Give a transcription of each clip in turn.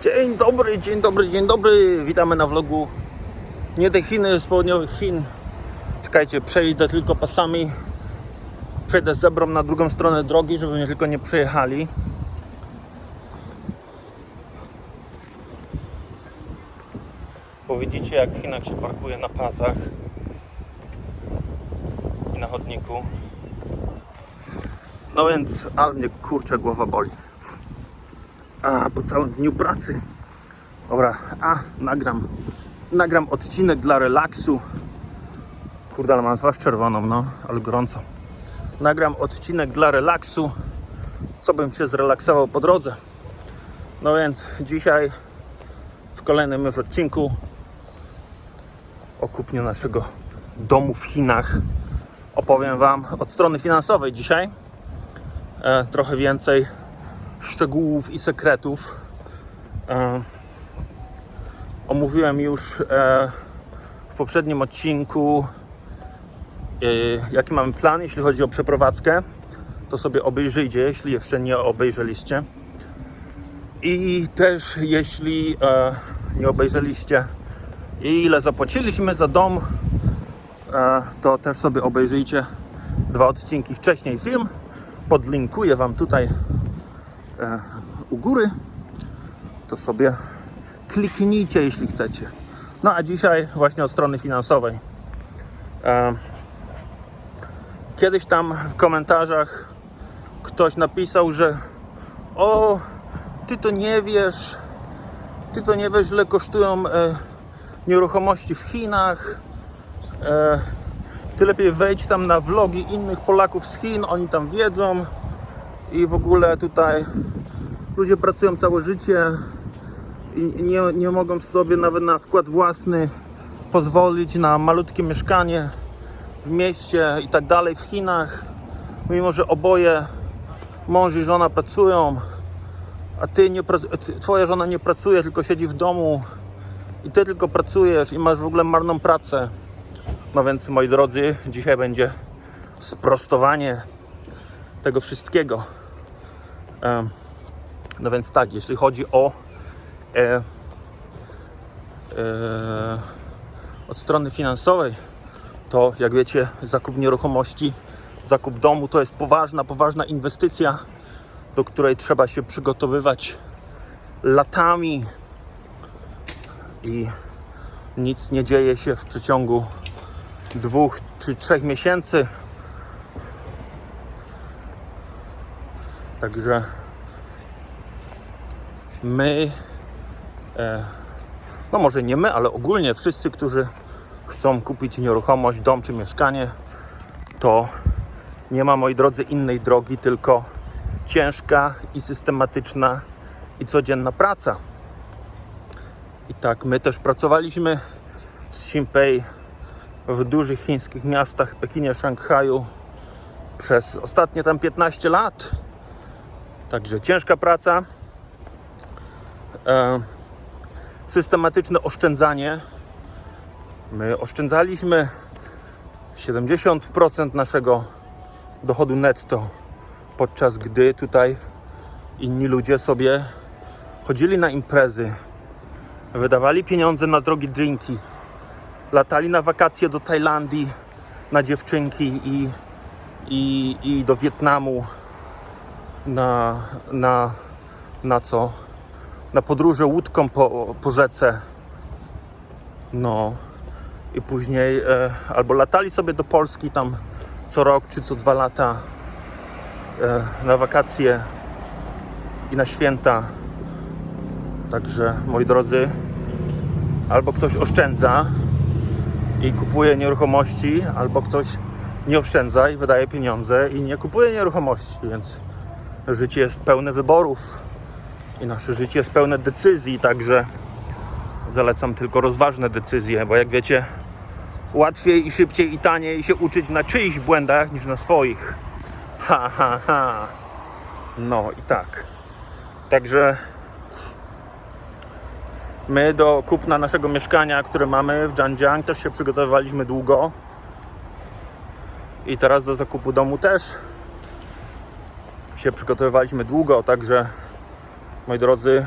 Dzień dobry, dzień dobry, dzień dobry. Witamy na vlogu nie te Chiny, z południowych Chin. Czekajcie, przejdę tylko pasami. Przejdę zebrą na drugą stronę drogi, żeby mnie tylko nie przejechali. Bo widzicie, jak w Chinach się parkuje na pasach i na chodniku. No więc, ale mnie kurczę głowa boli. A, po całym dniu pracy. Dobra, a, nagram. Nagram odcinek dla relaksu. Kurde, ale mam twarz czerwoną, no, ale gorąco. Nagram odcinek dla relaksu. Co bym się zrelaksował po drodze. No więc dzisiaj w kolejnym już odcinku o kupnie naszego domu w Chinach opowiem Wam od strony finansowej dzisiaj. E, trochę więcej szczegółów i sekretów. E, omówiłem już e, w poprzednim odcinku, e, jaki mamy plan, jeśli chodzi o przeprowadzkę. To sobie obejrzyjcie, jeśli jeszcze nie obejrzeliście. I też, jeśli e, nie obejrzeliście, ile zapłaciliśmy za dom, e, to też sobie obejrzyjcie dwa odcinki wcześniej film. Podlinkuję Wam tutaj u góry. To sobie kliknijcie, jeśli chcecie. No a dzisiaj właśnie od strony finansowej. E, kiedyś tam w komentarzach ktoś napisał, że o, ty to nie wiesz, ty to nie wiesz, ile kosztują e, nieruchomości w Chinach. E, ty lepiej wejdź tam na vlogi innych Polaków z Chin, oni tam wiedzą i w ogóle tutaj ludzie pracują całe życie i nie, nie mogą sobie nawet na wkład własny pozwolić na malutkie mieszkanie w mieście i tak dalej w Chinach, mimo że oboje mąż i żona pracują, a ty nie, twoja żona nie pracuje, tylko siedzi w domu i ty tylko pracujesz i masz w ogóle marną pracę. No więc moi drodzy, dzisiaj będzie sprostowanie tego wszystkiego. No więc tak, jeśli chodzi o e, e, od strony finansowej, to jak wiecie, zakup nieruchomości, zakup domu to jest poważna, poważna inwestycja, do której trzeba się przygotowywać latami i nic nie dzieje się w przeciągu dwóch czy trzech miesięcy. Także my, e, no może nie my, ale ogólnie wszyscy, którzy chcą kupić nieruchomość, dom czy mieszkanie, to nie ma, moi drodzy, innej drogi, tylko ciężka i systematyczna i codzienna praca. I tak, my też pracowaliśmy z Xinpei w dużych chińskich miastach, Pekinie, Szanghaju przez ostatnie tam 15 lat. Także ciężka praca, e, systematyczne oszczędzanie. My oszczędzaliśmy 70% naszego dochodu netto, podczas gdy tutaj inni ludzie sobie chodzili na imprezy, wydawali pieniądze na drogie drinki, latali na wakacje do Tajlandii na dziewczynki i, i, i do Wietnamu na, na, na co? Na podróże łódką po, po rzece. No i później e, albo latali sobie do Polski tam co rok czy co dwa lata e, na wakacje i na święta. Także moi drodzy, albo ktoś oszczędza i kupuje nieruchomości, albo ktoś nie oszczędza i wydaje pieniądze i nie kupuje nieruchomości, więc życie jest pełne wyborów i nasze życie jest pełne decyzji, także zalecam tylko rozważne decyzje, bo jak wiecie, łatwiej i szybciej i taniej się uczyć na czyichś błędach niż na swoich. Ha, ha, ha. No i tak. Także my do kupna naszego mieszkania, które mamy w Zhanjiang też się przygotowywaliśmy długo. I teraz do zakupu domu też się przygotowywaliśmy długo, także moi drodzy,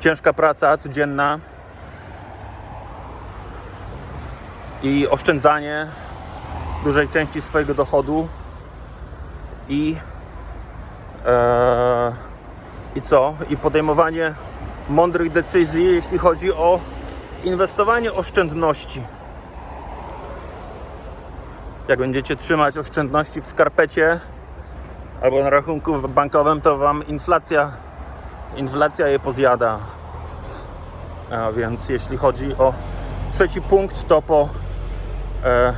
ciężka praca codzienna i oszczędzanie dużej części swojego dochodu i e, i co? I podejmowanie mądrych decyzji, jeśli chodzi o inwestowanie oszczędności. Jak będziecie trzymać oszczędności w skarpecie albo na rachunku bankowym, to wam inflacja, inflacja je pozjada. A więc jeśli chodzi o trzeci punkt, to po e,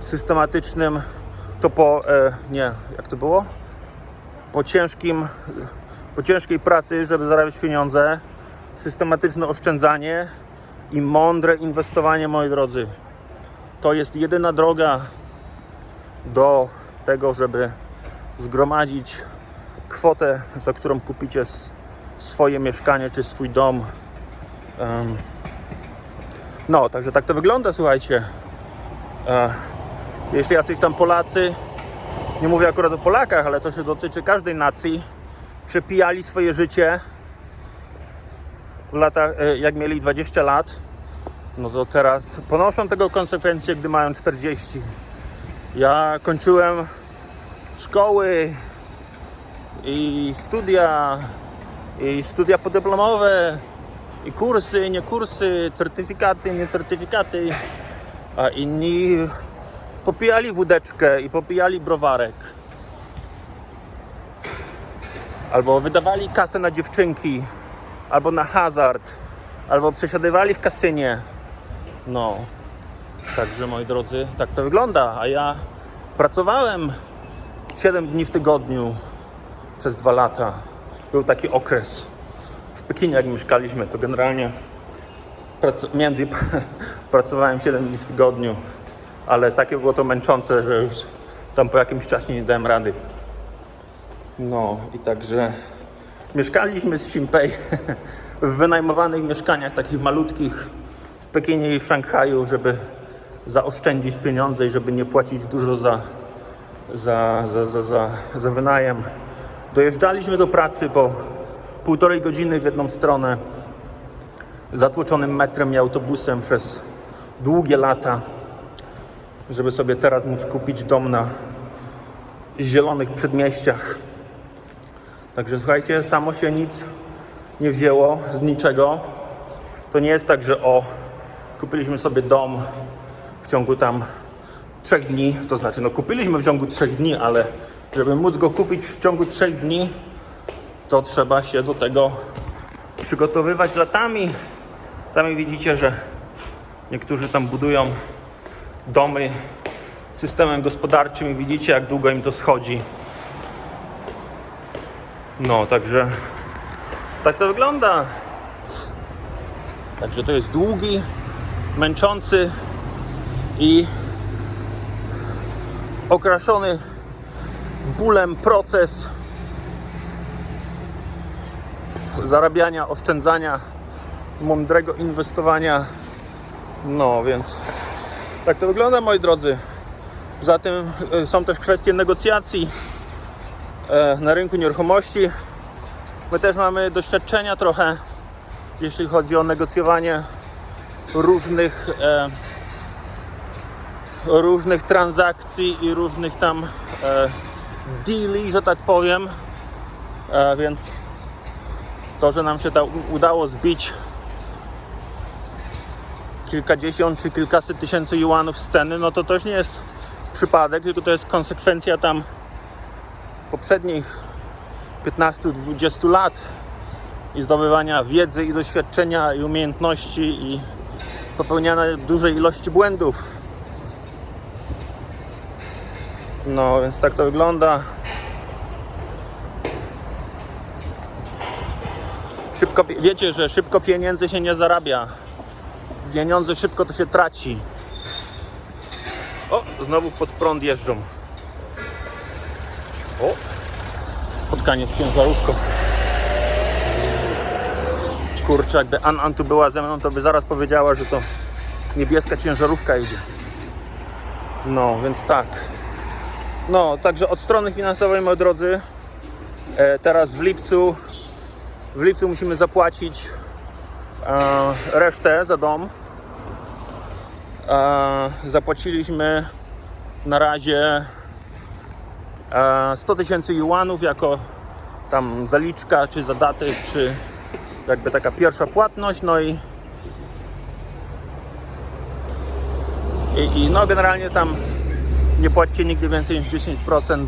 systematycznym, to po, e, nie, jak to było? Po ciężkim, po ciężkiej pracy, żeby zarabiać pieniądze, systematyczne oszczędzanie i mądre inwestowanie, moi drodzy. To jest jedyna droga do tego, żeby zgromadzić kwotę, za którą kupicie swoje mieszkanie czy swój dom. No, także tak to wygląda, słuchajcie. E, Jeśli jacyś tam Polacy, nie mówię akurat o Polakach, ale to się dotyczy każdej nacji, przepijali swoje życie w latach, e, jak mieli 20 lat, no to teraz ponoszą tego konsekwencje, gdy mają 40. Ja kończyłem szkoły i studia, i studia podyplomowe, i kursy, nie kursy, certyfikaty, nie certyfikaty, a inni popijali wódeczkę i popijali browarek. Albo wydawali kasę na dziewczynki, albo na hazard, albo przesiadywali w kasynie. No, także moi drodzy, tak to wygląda. A ja pracowałem 7 dni w tygodniu przez dwa lata. Był taki okres. W Pekinie, jak mieszkaliśmy, to generalnie prac- między pracowałem 7 dni w tygodniu, ale takie było to męczące, że już tam po jakimś czasie nie dałem rady. No i także mieszkaliśmy z Simpei w wynajmowanych mieszkaniach takich malutkich Pekinie i Szanghaju, żeby zaoszczędzić pieniądze i żeby nie płacić dużo za, za, za, za, za, za wynajem. Dojeżdżaliśmy do pracy po półtorej godziny w jedną stronę zatłoczonym metrem i autobusem przez długie lata, żeby sobie teraz móc kupić dom na zielonych przedmieściach. Także słuchajcie, samo się nic nie wzięło z niczego. To nie jest tak, że o, kupiliśmy sobie dom w ciągu tam trzech dni, to znaczy no kupiliśmy w ciągu trzech dni, ale żeby móc go kupić w ciągu trzech dni, to trzeba się do tego przygotowywać latami. Sami widzicie, że niektórzy tam budują domy systemem gospodarczym i widzicie, jak długo im to schodzi. No, także tak to wygląda. Także to jest długi, męczący i okraszony bólem proces zarabiania, oszczędzania, mądrego inwestowania. No, więc tak to wygląda, moi drodzy. Poza tym y, są też kwestie negocjacji e, na rynku nieruchomości. My też mamy doświadczenia trochę, jeśli chodzi o negocjowanie różnych e, różnych transakcji i różnych tam e, deali, że tak powiem. E, więc to, że nam się ta udało zbić kilkadziesiąt czy kilkaset tysięcy juanów z ceny, no to też nie jest przypadek, tylko to jest konsekwencja tam poprzednich 15-20 lat i zdobywania wiedzy i doświadczenia i umiejętności i popełniania dużej ilości błędów. No, więc tak to wygląda. Szybko, wiecie, że szybko pieniędzy się nie zarabia. Pieniądze szybko to się traci. O, znowu pod prąd jeżdżą. O, spotkanie z ciężarówką. Kurczę, jakby An-An tu była ze mną, to by zaraz powiedziała, że to niebieska ciężarówka idzie. No, więc tak. No, także od strony finansowej, moi drodzy, e, teraz w lipcu W lipcu musimy zapłacić e, resztę za dom. E, zapłaciliśmy na razie e, 100 tysięcy juanów jako tam zaliczka, czy zadatek, czy jakby taka pierwsza płatność, no i i, i no generalnie tam nie płacicie nigdy więcej niż 10%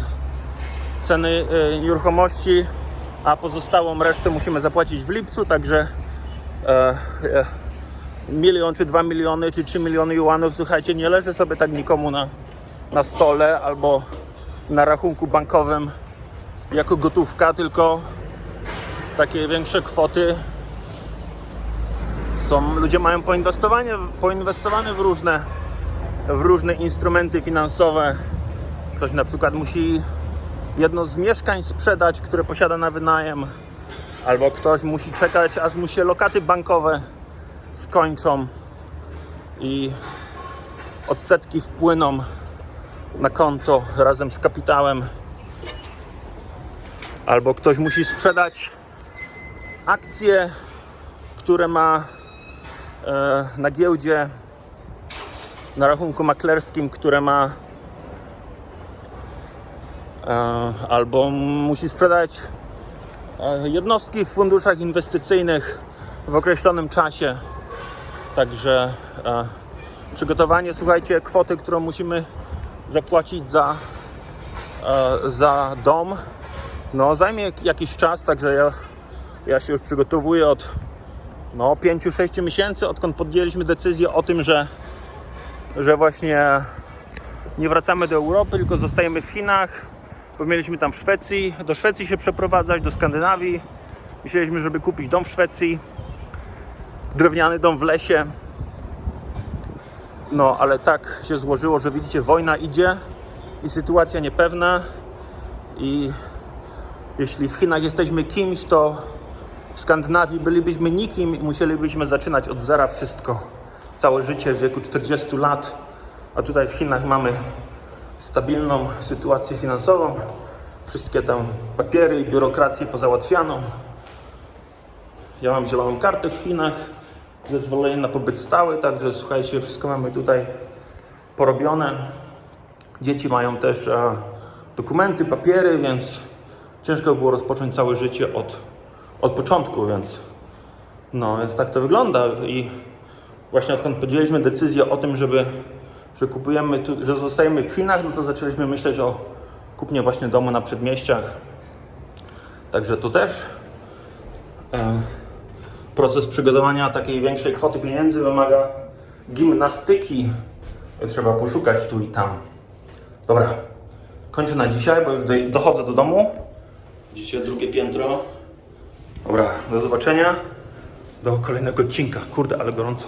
ceny y, nieruchomości, a pozostałą resztę musimy zapłacić w lipcu, także e, e, milion, czy 2 miliony, czy 3 miliony juanów, słuchajcie, nie leży sobie tak nikomu na, na stole albo na rachunku bankowym jako gotówka, tylko takie większe kwoty są, ludzie mają poinwestowanie, poinwestowane w różne, w różne instrumenty finansowe. Ktoś na przykład musi jedno z mieszkań sprzedać, które posiada na wynajem, albo ktoś musi czekać, aż mu się lokaty bankowe skończą i odsetki wpłyną na konto razem z kapitałem, albo ktoś musi sprzedać akcje, które ma e, na giełdzie, na rachunku maklerskim, które ma e, albo musi sprzedać e, jednostki w funduszach inwestycyjnych w określonym czasie. Także przygotowanie, słuchajcie, kwoty, którą musimy zapłacić za, za dom, no zajmie jakiś czas, także ja, ja się już przygotowuję od no, 5-6 miesięcy, odkąd podjęliśmy decyzję o tym, że, że właśnie nie wracamy do Europy, tylko zostajemy w Chinach. Bo mieliśmy tam w Szwecji, do Szwecji się przeprowadzać, do Skandynawii. Myśleliśmy, żeby kupić dom w Szwecji, drewniany dom w lesie. No, ale tak się złożyło, że widzicie, wojna idzie i sytuacja niepewna. I jeśli w Chinach jesteśmy kimś, to w Skandynawii bylibyśmy nikim i musielibyśmy zaczynać od zera wszystko. Całe życie w wieku 40 lat, a tutaj w Chinach mamy stabilną sytuację finansową, wszystkie tam papiery i biurokrację pozałatwianą. Ja mam zieloną kartę w Chinach, zezwolenie na pobyt stały, także słuchajcie, wszystko mamy tutaj porobione. Dzieci mają też e, dokumenty, papiery, więc ciężko było rozpocząć całe życie od, od początku, więc no, więc tak to wygląda i właśnie odkąd podjęliśmy decyzję o tym, żeby, że kupujemy tu, że zostajemy w Chinach, no to zaczęliśmy myśleć o kupnie właśnie domu na przedmieściach. Także to też e, proces przygotowania takiej większej kwoty pieniędzy wymaga gimnastyki. Trzeba poszukać tu i tam. Dobra, kończę na dzisiaj, bo już do- dochodzę do domu. Widzicie drugie piętro. Dobra, do zobaczenia. Do kolejnego odcinka. Kurde, ale gorąco.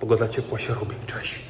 Pogoda ciepła się robi. Cześć.